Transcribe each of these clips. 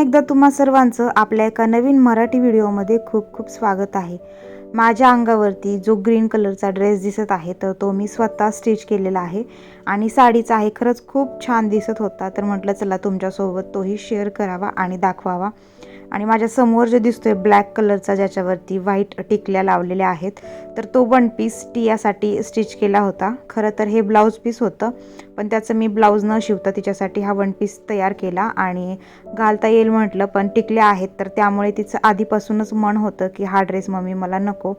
पुन्हा एकदा तुम्हा सर्वांचं आपल्या एका नवीन मराठी व्हिडिओमध्ये खूप खूप स्वागत आहे. माझ्या अंगावरती जो ग्रीन कलरचा ड्रेस दिसत आहे तर तो मी स्वतः स्टिच केलेला आहे आणि साडीचा आहे खरंच खूप छान दिसत होता. तर म्हटलं चला तुमच्यासोबत तोही शेअर करावा आणि दाखवावा. आणि माझ्यासमोर जे दिसतोय ब्लॅक कलरचा ज्याच्यावरती व्हाईट टिकल्या लावलेल्या आहेत तर तो वन पीस टियासाठी स्टिच केला होता. खरं तर हे ब्लाऊज पीस होतं पण त्याचं मी ब्लाऊज न शिवता तिच्यासाठी हा वन पीस तयार केला आणि घालता येईल म्हटलं पण टिकल्या आहेत तर त्यामुळे तिचं आधीपासूनच मन होतं की हा ड्रेस मम्मी मला नको.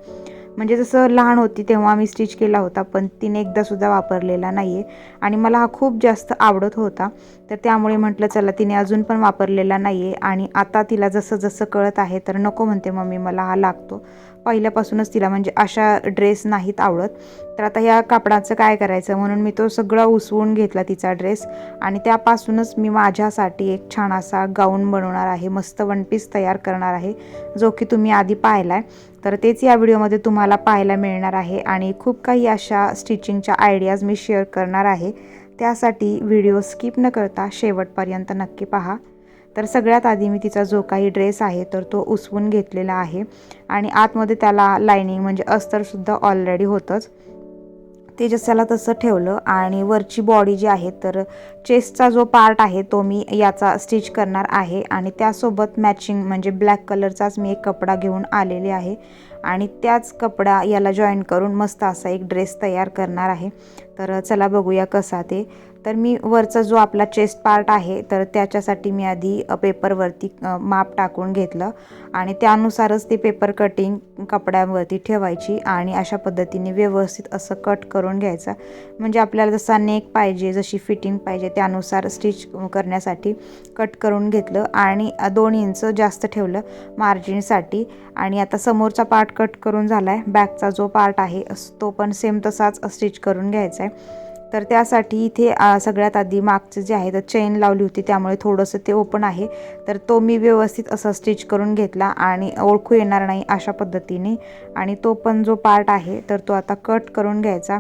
म्हणजे जसं लहान होती तेव्हा मी स्टिच केला होता पण तिने एकदासुद्धा वापरलेला नाही आहे आणि मला हा खूप जास्त आवडत होता. तर त्यामुळे म्हटलं चला तिने अजून पण वापरलेला नाही आहे आणि आता तिला जसं जसं कळत आहे तर नको म्हणते मम्मी मला हा लागतो. पहिल्यापासूनच तिला म्हणजे अशा ड्रेस नाहीत आवडत. तर आता ह्या कापडाचं काय करायचं? म्हणून मी तो सगळा उसवून घेतला तिचा ड्रेस आणि त्यापासूनच मी माझ्यासाठी एक छान असा गाऊन बनवणार आहे. मस्त वन पीस तयार करणार आहे. जो की तुम्ही आधी पाहिला आहे तर तेच या व्हिडिओमध्ये तुम्हाला पाहायला मिळणार आहे. आणि खूप काही अशा स्टिचिंगच्या आयडियाज मी शेअर करणार आहे. त्यासाठी व्हिडिओ स्किप न करता शेवटपर्यंत नक्की पहा. तर सगळ्यात आधी मी तिचा जो काही ड्रेस आहे तर तो उसवून घेतलेला आहे. आणि आतमध्ये त्याला लायनिंग म्हणजे अस्तरसुद्धा ऑलरेडी होतंच. ते जसाला तसं ठेवलं आणि वरची बॉडी जी आहे तर चेस्टचा जो पार्ट आहे तो मी याचा स्टिच करणार आहे. आणि त्यासोबत मॅचिंग म्हणजे ब्लॅक कलरचाच मी एक कपडा घेऊन आलेले आहे. आणि त्याच कपडा याला जॉईन करून मस्त असा एक ड्रेस तयार करणार आहे. तर चला बघूया कसा ते तर मी वरचा जो आपला चेस्ट पार्ट आहे तर त्याच्यासाठी मी आधी पेपरवरती माप टाकून घेतलं आणि त्यानुसारच ती पेपर कटिंग कपड्यांवरती ठेवायची आणि अशा पद्धतीने व्यवस्थित असं कट करून घ्यायचा. म्हणजे आपल्याला जसा नेक पाहिजे जशी फिटिंग पाहिजे त्यानुसार स्टिच करण्यासाठी कट करून घेतलं आणि दोन इंच जास्त ठेवलं मार्जिनसाठी आणि आता समोरचा पार्ट कट करून झाला आहे बॅकचा जो पार्ट आहे तो पण सेम तसाच स्टिच करून घ्यायचा आहे तर त्यासाठी इथे सगळ्यात आधी मागचं जे आहे तर चेन लावली होती. त्यामुळे थोडंसं ते ओपन आहे. तर तो मी व्यवस्थित असं स्टिच करून घेतला आणि ओळखू येणार नाही अशा पद्धतीने. आणि तो पण जो पार्ट आहे तर तो आता कट करून घ्यायचा.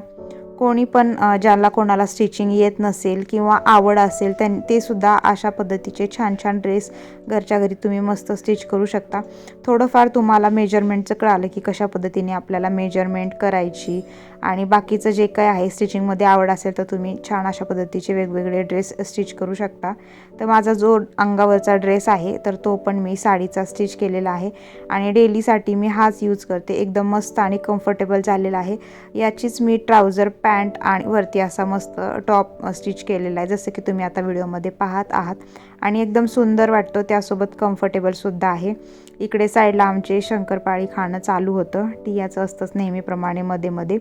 कोणी पण ज्याला कोणाला स्टिचिंग येत नसेल किंवा आवड असेल त्यां ते सुद्धा अशा पद्धतीचे छान छान ड्रेस घरच्या घरी तुम्ही मस्त स्टिच करू शकता. थोडंफार तुम्हाला मेजरमेंटचं कळालं की कशा पद्धतीने आपल्याला मेजरमेंट करायची आणि बाकीचं जे काय आहे स्टिचिंगमध्ये आवड असेल तर तुम्ही छान अशा पद्धतीचे वेगवेगळे ड्रेस स्टिच करू शकता. तर माझा जो अंगावरचा ड्रेस आहे तर तो पण मी साडीचा स्टिच केलेला आहे. आणि डेलीसाठी मी हाच यूज करते. एकदम मस्त आणि कम्फर्टेबल झालेला आहे. याचीच मी ट्राउझर पॅन्ट आणि वरती असा मस्त टॉप स्टिच केलेला आहे. जसं की तुम्ही आता व्हिडिओमध्ये पाहत आहात. आणि एकदम सुंदर वाटतो त्यासोबत कम्फर्टेबलसुद्धा आहे. इकडे साईडला आमचे शंकरपाळी खाणं चालू होतं. टियाचं असतंच नेहमीप्रमाणे मध्ये मध्ये.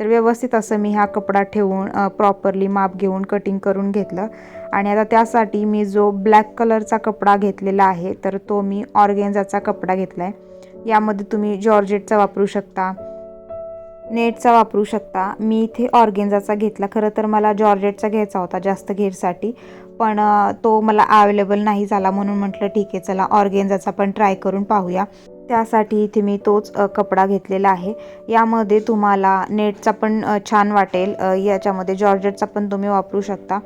तर व्यवस्थित असं मी हा कपडा ठेवून प्रॉपरली माप घेऊन कटिंग करून घेतलं. आणि आता त्यासाठी मी जो ब्लॅक कलरचा कपडा घेतलेला आहे तर तो मी ऑर्गेन्झाचा कपडा घेतला आहे यामध्ये तुम्ही जॉर्जेटचा वापरू शकता. नेटचा वापरू शकता. मी इथे ऑर्गेन्झाचा घेतला. खरं तर मला जॉर्जेटचा घ्यायचा होता जास्त घेरसाठी. पण तो मला अवेलेबल नाही झाला म्हणून म्हटलं ठीक आहे चला ऑर्गेन्झाचा पण ट्राय करून पाहूया. त्यासाठी इथे मी तोच कपडा घेतलेला आहे. यामध्ये तुम्हाला नेटचा पण छान वाटेल. याच्यामध्ये जॉर्जेटचा पण तुम्ही वापरू शकता.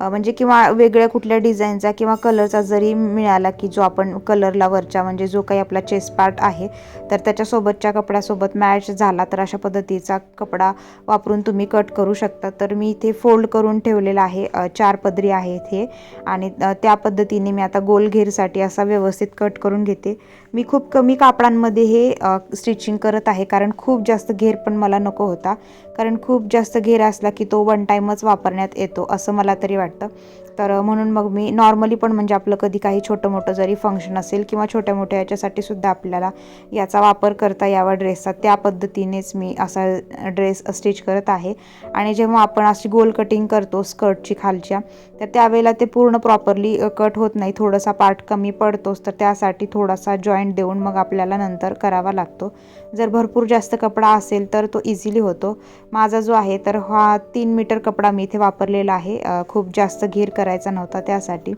म्हणजे किंवा वेगळ्या कुठल्या डिझाईनचा किंवा कलरचा जरी मिळाला की जो आपण कलरला वरच्या म्हणजे जो काही आपला चेस्ट पार्ट आहे तर त्याच्यासोबतच्या कपड्यासोबत मॅच झाला तर अशा पद्धतीचा कपडा वापरून तुम्ही कट करू शकता. तर मी इथे फोल्ड करून ठेवलेला आहे. चार पदरी आहे इथे आणि त्या पद्धतीने मी आता गोल घेरसाठी असा व्यवस्थित कट करून घेते. मी खूप कमी का कापडांमध्ये हे स्टिचिंग करत आहे. कारण खूप जास्त घेर पण मला नको होता. कारण खूप जास्त घेर असला की तो वन टाईमच वापरण्यात येतो असं मला तरी वाटतं. तर म्हणून मग मी नॉर्मली पण म्हणजे आपलं कधी काही छोटं मोठं जरी फंक्शन असेल किंवा छोट्या मोठ्या याच्यासाठी सुद्धा आपल्याला याचा वापर करता यावा ड्रेसचा त्या पद्धतीनेच मी असा ड्रेस स्टिच करत आहे. आणि जेव्हा आपण अशी गोल कटिंग करतो स्कर्टची खालच्या तर त्यावेळेला ते पूर्ण प्रॉपरली कट होत नाही. थोडासा पार्ट कमी पडतोच तर त्यासाठी थोडासा जॉईंट देऊन मग आपल्याला नंतर करावा लागतो. जर भरपूर जास्त कपडा असेल तर तो इझिली होतो. माझा जो आहे तर हा तीन मीटर कपडा मी इथे वापरलेला आहे. खूप जास्त घेर करायचा नव्हता त्यासाठी.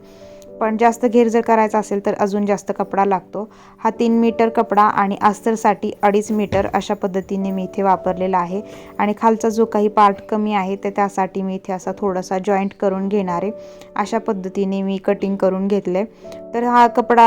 पण जास्त घेर जर करायचा असेल तर अजून जास्त कपडा लागतो. हा तीन मीटर कपडा आणि अस्तरसाठी अडीच मीटर अशा पद्धतीने मी इथे वापरलेला आहे. आणि खालचा जो काही पार्ट कमी आहे तर त्यासाठी मी इथे असा थोडासा जॉईंट करून घेणार आहे. अशा पद्धतीने मी कटिंग करून घेतले. तर हा कपडा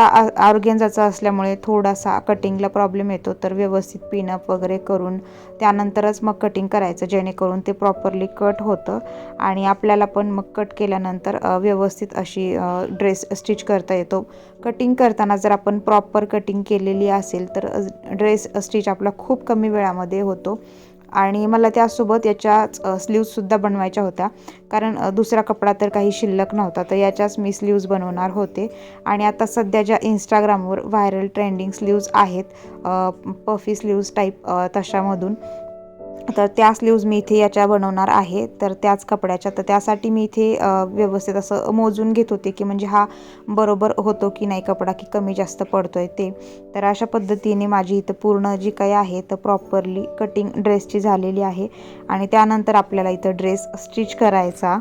ऑर्गेन्झाचा असल्यामुळे थोडासा कटिंगला प्रॉब्लेम येतो. तर व्यवस्थित पिनअप वगैरे करून त्यानंतरच मग कटिंग करायचं जेणेकरून ते प्रॉपरली कट होतं. आणि आपल्याला पण मग कट केल्यानंतर व्यवस्थित अशी ड्रेस स्टिच करता येतो. कटिंग करताना जर आपण प्रॉपर कटिंग केलेली असेल तर ड्रेस स्टिच आपला खूप कमी वेळामध्ये होतो. आणि मला त्यासोबत याच्याच स्लीव्जसुद्धा बनवायच्या होत्या. कारण दुसरा कपडा तर काही शिल्लक नव्हता तर याच्याच मी स्लीव्ज बनवणार होते. आणि आता सध्या ज्या इंस्टाग्रामवर व्हायरल ट्रेंडिंग स्लीव्ज आहेत पफी स्लीव्ज टाईप तशामधून तर त्या स्लीव्ज मी इथे याच्या बनवणार आहे. तर त्याच कपड्याच्या. तर त्यासाठी मी इथे व्यवस्थित असं मोजून घेत होते की म्हणजे हा बरोबर होतो की नाही कपडा की कमी जास्त पडतो आहे ते. तर अशा पद्धतीने माझी इथं पूर्ण जी काही आहे तर प्रॉपरली कटिंग ड्रेसची झालेली आहे. आणि त्यानंतर आपल्याला इथं ड्रेस स्टिच करायचा.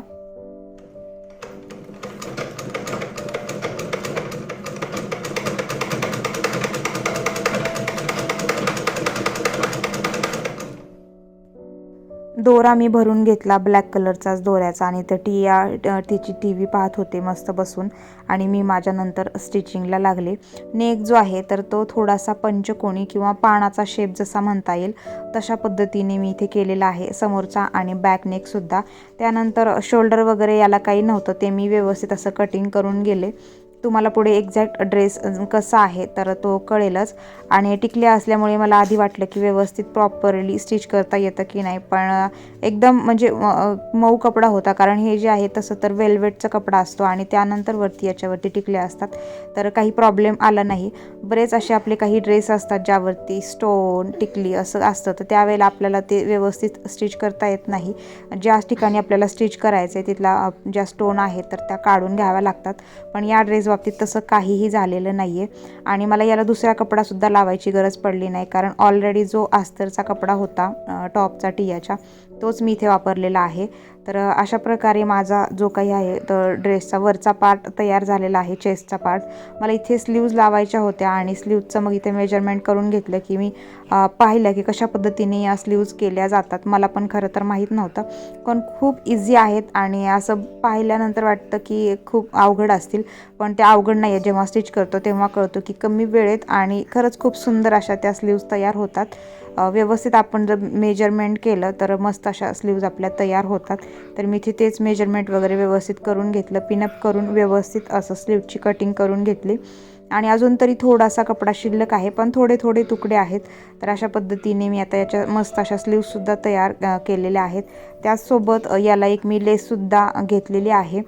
दोरा मी भरून घेतला ब्लॅक कलरचाच दोऱ्याचा आणि तर टिया या तिची टी व्ही पाहत होते मस्त बसून. आणि मी माझ्यानंतर स्टिचिंगला लागले. नेक जो आहे तर तो थोडासा पंचकोणी किंवा पानाचा शेप जसा म्हणता येईल तशा पद्धतीने मी इथे केलेला आहे. समोरचा आणि बॅक नेकसुद्धा त्यानंतर शोल्डर वगैरे याला काही नव्हतं ते मी व्यवस्थित असं कटिंग करून गेले. तुम्हाला पुढे एक्झॅक्ट ड्रेस कसा आहे तर तो कळेलच. आणि टिकल्या असल्यामुळे मला आधी वाटलं की व्यवस्थित प्रॉपरली स्टिच करता येतं की नाही. पण एकदम म्हणजे मऊ कपडा होता. कारण हे जे आहे तसं तर वेल्वेटचा कपडा असतो आणि त्यानंतर वरती याच्यावरती टिकल्या असतात. तर काही प्रॉब्लेम आला नाही. बरेच असे आपले काही ड्रेस असतात ज्यावरती स्टोन टिकली असं असतं. तर त्यावेळेला आपल्याला ते व्यवस्थित स्टिच करता येत नाही. ज्या ठिकाणी आपल्याला स्टिच करायचं आहे तिथला ज्या स्टोन आहेत तर त्या काढून घ्याव्या लागतात. पण या ड्रेस बाबतीत तसं काहीही झालेलं नाही आहे आणि मला याला दुसरा कपडासुद्धा लावायची गरज पडली नाही कारण ऑलरेडी जो आस्तरचा कपडा होता टॉपचा टियाच्या तोच मी इथे वापरलेला आहे. तर अशा प्रकारे माझा जो काही आहे तर ड्रेसचा वरचा पार्ट तयार झालेला आहे चेस्टचा पार्ट. मला इथे स्लीव्ज लावायच्या होत्या आणि स्लीव्जचं मग इथे मेजरमेंट करून घेतलं की मी पाहिलं की कशा पद्धतीने या स्लीव्ज केल्या जातात. मला पण खरं तर माहीत नव्हतं. पण खूप इझी आहेत आणि असं पाहिल्यानंतर वाटतं की खूप अवघड असतील. पण ते अवघड नाही आहे जेव्हा स्टिच करतो तेव्हा कळतो की कमी वेळेत आणि खरंच खूप सुंदर अशा त्या स्लीव्ज तयार होतात. व्यवस्थित आपण जर मेजरमेंट केलं तर मस्त अशा स्लीव्ज आपल्या तयार होतात. तर मी तिथेच मेजरमेंट वगैरे व्यवस्थित करून घेतलं. पिनअप करून व्यवस्थित असं स्लीवची कटिंग करून घेतली. आणि अजून तरी थोडासा कपडा शिल्लक आहे पण थोडे थोडे तुकडे आहेत. तर अशा पद्धतीने मी आता याच्या मस्त अशा स्लीव्ससुद्धा तयार केलेल्या आहेत. त्याचसोबत याला एक मी लेससुद्धा घेतलेली आहे.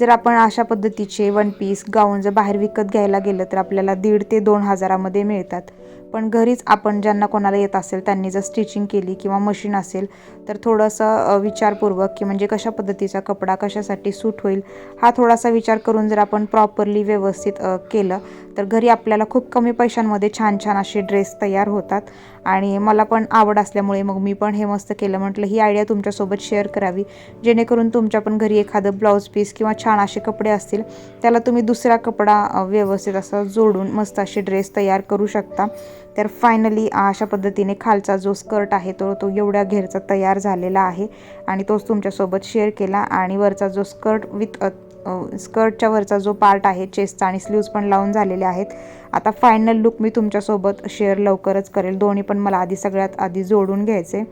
जर आपण अशा पद्धतीचे वन पीस गाऊन जर बाहेर विकत घ्यायला गेलं तर आपल्याला दीड ते दोन हजारामध्ये मिळतात. पण घरीच आपण ज्यांना कोणाला येत असेल त्यांनी जर स्टिचिंग केली किंवा मशीन असेल तर थोडंसं विचारपूर्वक की म्हणजे कशा पद्धतीचा कपडा कशासाठी सूट होईल हा थोडासा विचार करून जर आपण प्रॉपरली व्यवस्थित केलं तर घरी आपल्याला खूप कमी पैशांमध्ये छान छान असे ड्रेस तयार होतात. आणि मला पण आवड असल्यामुळे मग मी पण हे मस्त केलं. म्हटलं ही आयडिया तुमच्यासोबत शेअर करावी. जेणेकरून तुमच्या पण घरी एखादं ब्लाऊज पीस किंवा छान असे कपडे असतील त्याला तुम्ही दुसरा कपडा व्यवस्थित असा जोडून मस्त असे ड्रेस तयार करू शकता. तर फायनली अशा पद्धतीने खालचा जो स्कर्ट आहे तो तो एवढ्या घेरचा तयार झालेला आहे आणि तोच तुमच्यासोबत शेअर केला आणि वरचा जो स्कर्ट विथ स्कर्टच्या वरचा जो पार्ट आहे चेस्टचा आणि स्लीव्ज पण लावून झालेले आहेत. आता फायनल लुक मी तुमच्यासोबत शेअर लवकरच करेल. दोन्ही पण मला आधी सगळ्यात आधी जोडून घ्यायचे.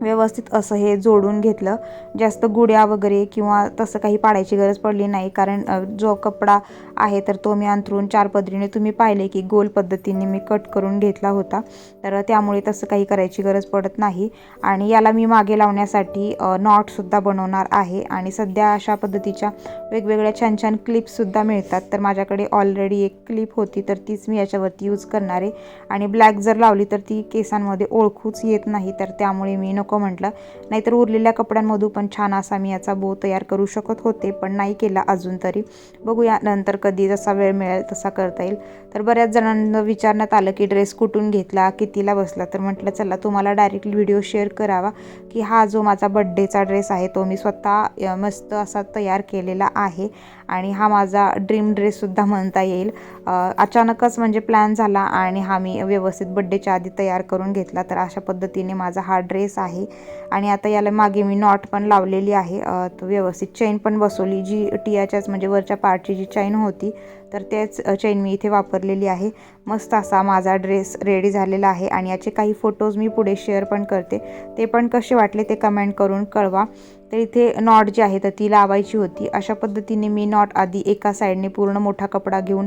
व्यवस्थित असं हे जोडून घेतलं. जास्त गुड्या वगैरे किंवा तसं काही पाडायची गरज पडली नाही. कारण जो कपडा आहे तर तो मी अंथरून चार पदरीने तुम्ही पाहिले की गोल पद्धतीने मी कट करून घेतला होता. तर त्यामुळे तसं काही करायची गरज पडत नाही. आणि याला मी मागे लावण्यासाठी नॉटसुद्धा बनवणार आहे. आणि सध्या अशा पद्धतीच्या वेगवेगळ्या छान छान क्लिप्ससुद्धा मिळतात. तर माझ्याकडे ऑलरेडी एक क्लिप होती तर तीच मी याच्यावरती यूज करणार आहे. आणि ब्लॅक जर लावली तर ती केसांमध्ये ओळखूच येत नाही. तर त्यामुळे मी नको नको म्हटलं. नाहीतर उरलेल्या कपड्यांमधून पण छान असा मी याचा बो तयार करू शकत होते पण नाही केला अजून तरी. बघूया नंतर कधी जसा वेळ मिळेल तसा करता येईल. तर बऱ्याच जणांना विचारण्यात आलं की ड्रेस कुठून घेतला कितीला बसला? तर म्हटलं चला तुम्हाला डायरेक्टली व्हिडिओ शेअर करावा की हा जो माझा बड्डेचा ड्रेस आहे तो मी स्वतः मस्त असा तयार केलेला आहे आणि हा माझा ड्रीम ड्रेससुद्धा म्हणता येईल. अचानकच म्हणजे प्लॅन झाला आणि हा मी व्यवस्थित बड्डेच्या आधी तयार करून घेतला. तर अशा पद्धतीने माझा हा ड्रेस आहे. आणि आता याला मागे मी नॉट पण लावलेली आहे. व्यवस्थित चैन पण बसवली. जी टियाच्याच म्हणजे वरच्या पार्टची जी चैन होती तर तेच चैन मी इथे वापरलेली आहे. मस्त असा माझा ड्रेस रेडी झालेला आहे आणि याचे काही फोटोज मी पुढे शेअर पण करते. ते पण कसे वाटले ते कमेंट करून कळवा. तर इथे नॉट जी आहे तर ती लावायची होती. अशा पद्धतीने मी नॉट आधी एका साईडने पूर्ण मोठा कपडा घेऊन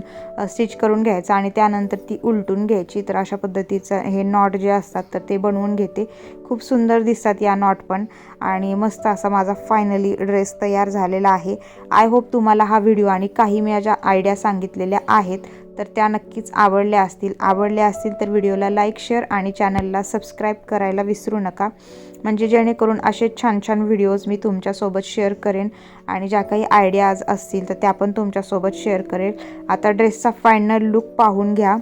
स्टिच करून घ्यायचा आणि त्यानंतर ती उलटून घ्यायची. तर अशा पद्धतीचं हे नॉट जे असतात तर ते बनवून घेते. खूप सुंदर दिसतात या नॉट पण. आणि मस्त असा माझा फायनली ड्रेस तयार झालेला आहे. आय होप तुम्हाला हा व्हिडिओ आणि काही मी ज्या आयडिया सांगितलेल्या आहेत. तर त्या नक्कीच आवडल्या असतील. आवडल्या असतील तर व्हिडिओला लाईक शेअर आणि चॅनलला सबस्क्राईब करायला विसरू नका. म्हणजे जेणेकरून असे छान छान व्हिडिओज मी तुमच्यासोबत शेअर करेन आणि ज्या काही आयडियाज असतील तर त्या पण तुमच्यासोबत शेअर करेल. आता ड्रेसचा फायनल लुक पाहून घ्या.